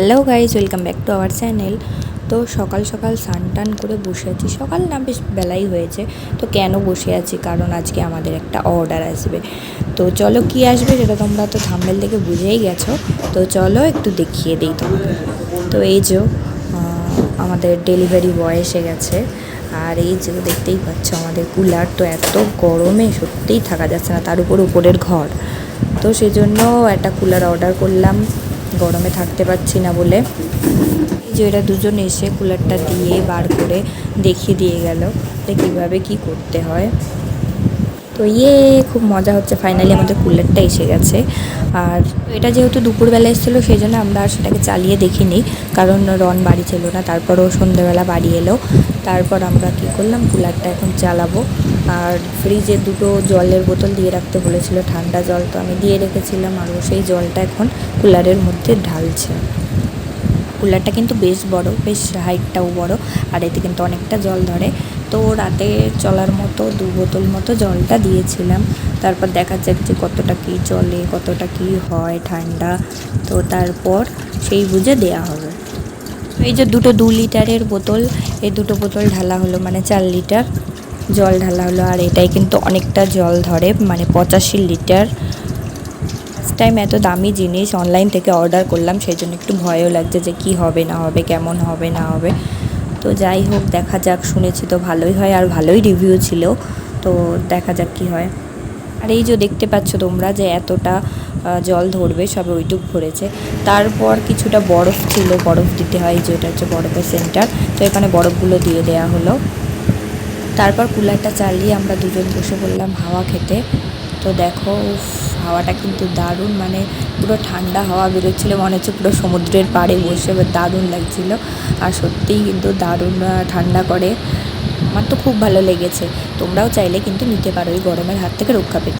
Hello guys welcome back to our channel তো সকাল সকাল স্নান টান করে বসে আছি। সকাল না, বেশ বেলাই হয়েছে। তো কেন বসে আছি? কারণ আজকে আমাদের একটা অর্ডার আসবে। তো চলো কি আসবে সেটা তোমরা তো থাম্বেল থেকে বুঝেই গেছো। তো চলো একটু দেখিয়ে দিই তোমাকে তো এই যে আমাদের ডেলিভারি বয় এসে গেছে। আর এই যে দেখতেই পাচ্ছ আমাদের কুলার তো এত গরমে সত্যিই থাকা যাচ্ছে না। তার উপর উপরের ঘর। তো সেজন্য একটা কুলার অর্ডার করলাম। গরমে থাকতে পারছি না বলে। এই যে এরা দুজন এসে কুলারটা দিয়ে বার করে দেখিয়ে দিয়ে গেল যে কীভাবে কী করতে হয়। তো ইয়ে খুব মজা হচ্ছে ফাইনালি আমাদের কুলারটা এসে গেছে। আর এটা যেহেতু দুপুরবেলা এসেছিল সেই জন্য আমরা আর সেটাকে চালিয়ে দেখিনি। কারণ রন বাড়ি ছিল না, তারপরও সন্ধ্যেবেলা বাড়ি এলো। তারপর আমরা কী করলাম, কুলারটা এখন চালাবো। আর ফ্রিজে দুটো জলের বোতল দিয়ে রাখতে বলেছিল, ঠান্ডা জল তো আমি দিয়ে রেখেছিলাম, আর সেই জলটা এখন কুলারের মধ্যে ঢালছে। কুলারটা কিন্তু বেশ বড়, বেশ হাইটটাও বড়, আর এতে কিন্তু অনেকটা জল ধরে। তো রাতে চলার মতো, দু বোতল মতো জলটা দিয়েছিলাম। তারপর দেখা যাক যে কতটা কী চলে, কতটা কী হয় ঠান্ডা। তো তারপর সেই বুঝে দেয়া হবে। এই যে দুটো দু লিটারের বোতল, এই দুটো বোতল ঢালা হলো মানে চার লিটার। জল ঢালা হলো আর এটাই কিন্তু অনেকটা জল ধরে মানে পঁচাশি লিটার। টাইম এত দামি জিনিস অনলাইন থেকে অর্ডার করলাম, সেই জন্য একটু ভয়ও লাগছে যে কি হবে, না হবে, কেমন হবে, না হবে। তো যাই হোক, দেখা যাক, শুনেছি তো ভালোই হয় আর ভালোই রিভিউ ছিল। তো দেখা যাক কি হয়। আর এই যে দেখতে পাচ্ছ তোমরা যে এতটা জল ধরবে, সবে ওইটুক ভরেছে। তারপর কিছুটা বরফ ছিল, বরফ দিতে হয় যে এটা হচ্ছে বরফের সেন্টার তো এখানে বরফগুলো দিয়ে দেওয়া হলো। তারপর কুলারটা চালিয়ে আমরা দুজন বসে পড়লাম হাওয়া খেতে। তো দেখো হাওয়াটা কিন্তু দারুণ মানে পুরো ঠান্ডা হাওয়া বেরোচ্ছিলো, মনে হচ্ছে পুরো সমুদ্রের পাড়ে বসে দারুণ লাগছিল। আর সত্যিই কিন্তু দারুণ ঠান্ডা করে। আমার তো খুব ভালো লেগেছে। তোমরাও চাইলে কিন্তু নিতে পারো, এই গরমের হাত থেকে রক্ষা পেতে।